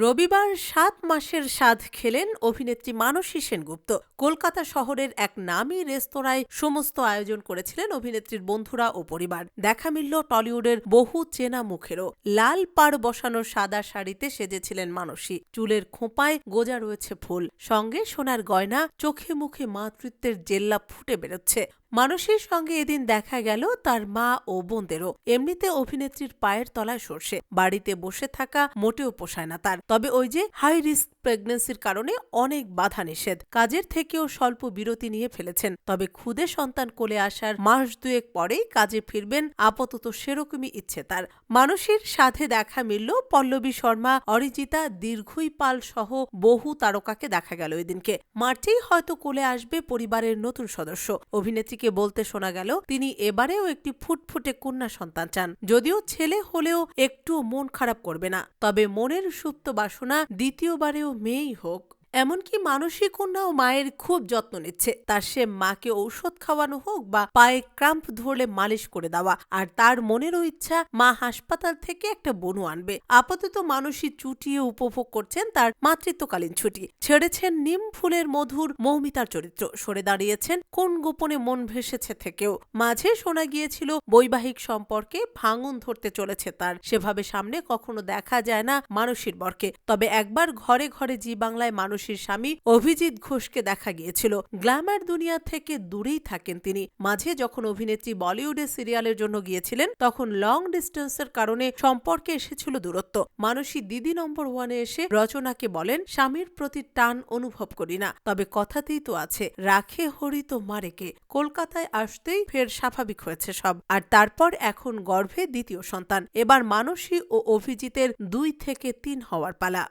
রবিবার সাত মাসের স্বাদ খেলেন অভিনেত্রী মানসী সেনগুপ্ত। কলকাতা শহরের এক নামী রেস্তোরাঁয় সমস্ত আয়োজন করেছিলেন অভিনেত্রীর বন্ধুরা ও পরিবার। দেখা মিলল টলিউডের বহু চেনা মুখেরও। লাল পাড় বসানো সাদা শাড়িতে সেজেছিলেন মানসী। চুলের খোঁপায় গোজা রয়েছে ফুল। সঙ্গে সোনার গয়না চোখে মুখে মাতৃত্বের জেল্লা ফুটে বেরোচ্ছে। মানসীর সঙ্গে এদিন দেখা গেল তার মা ও বোনদেরও। এমনিতে অভিনেত্রীর পায়ের তলায় সরষে, বাড়িতে বসে থাকা মোটেও পোষায় না তার। তবে ওই যে হাই রিস্ক প্রেগন্যান্সির কারণে অনেক বাধা নিষেধ। কাজের থেকেও স্বল্প বিরতি নিয়ে ফেলেছেন। তবে খুদে সন্তান কোলে আসার মাস দুয়েক পরেই কাজে ফিরবেন আপাতত সেরকমই ইচ্ছে তার। মানুষের সাথে দেখা মিলল পল্লবী শর্মা, অরিজিতা, দীর্ঘই পাল সহ বহু তারকাকে দেখা গেল এদিনকে। মার্চেই হয়তো কোলে আসবে পরিবারের নতুন সদস্য। অভিনেত্রীকে বলতে শোনা গেল, তিনি এবারেও একটি ফুটফুটে কন্যা সন্তান চান। যদিও ছেলে হলেও একটু মন খারাপ করবে না। তবে মনের সুপ্ত বাসনা দ্বিতীয়বারেও মেয়েই হোক এমনকি মানসিক কন্যাও মায়ের খুব যত্ন নিচ্ছে। তার সে মাকে ঔষধ খাওয়ানো হোক বা পায়ে ক্রাম্প ধরলে মালিশ করে দেওয়া। আর তার মনেরও ইচ্ছা, মা হাসপাতাল থেকে একটা বনু আনবে। আপাতত মানসী চুটিয়ে উপভোগ করছেন তার মাতৃত্বকালীন ছুটি। ছেড়েছেন নিম ফুলের মধুর মৌমিতার চরিত্র। সরে দাঁড়িয়েছেন কোন গোপনে মন ভেসেছে থেকেও। মাঝে শোনা গিয়েছিল, বৈবাহিক সম্পর্কে ভাঙন ধরতে চলেছে তার। সেভাবে সামনে কখনো দেখা যায় না মানসীর বরকে। তবে একবার ঘরে ঘরে জি বাংলায় মানুষের স্বামী অভিজিৎ ঘোষকে দেখা গিয়েছিল। গ্ল্যামার দুনিয়া থেকে দূরেই থাকেন তিনি। মাঝে যখন অভিনেত্রী বলিউডে সিরিয়ালের জন্য গিয়েছিলেন, তখন লং ডিস্টেন্সের কারণে সম্পর্কে এসেছিল দূরত্ব। মানসী দিদি নম্বর ওয়ানে এসে রচনাকে বলেন, স্বামীর প্রতি টান অনুভব করি না, তবে কথাতেই তো আছে, রাখে হরি তো মারেকে কলকাতায় আসতেই ফের স্বাভাবিক হয়েছে সব। আর তারপর এখন গর্ভে দ্বিতীয় সন্তান। এবার মানসী ও অভিজিতের দুই থেকে তিন হওয়ার পালা।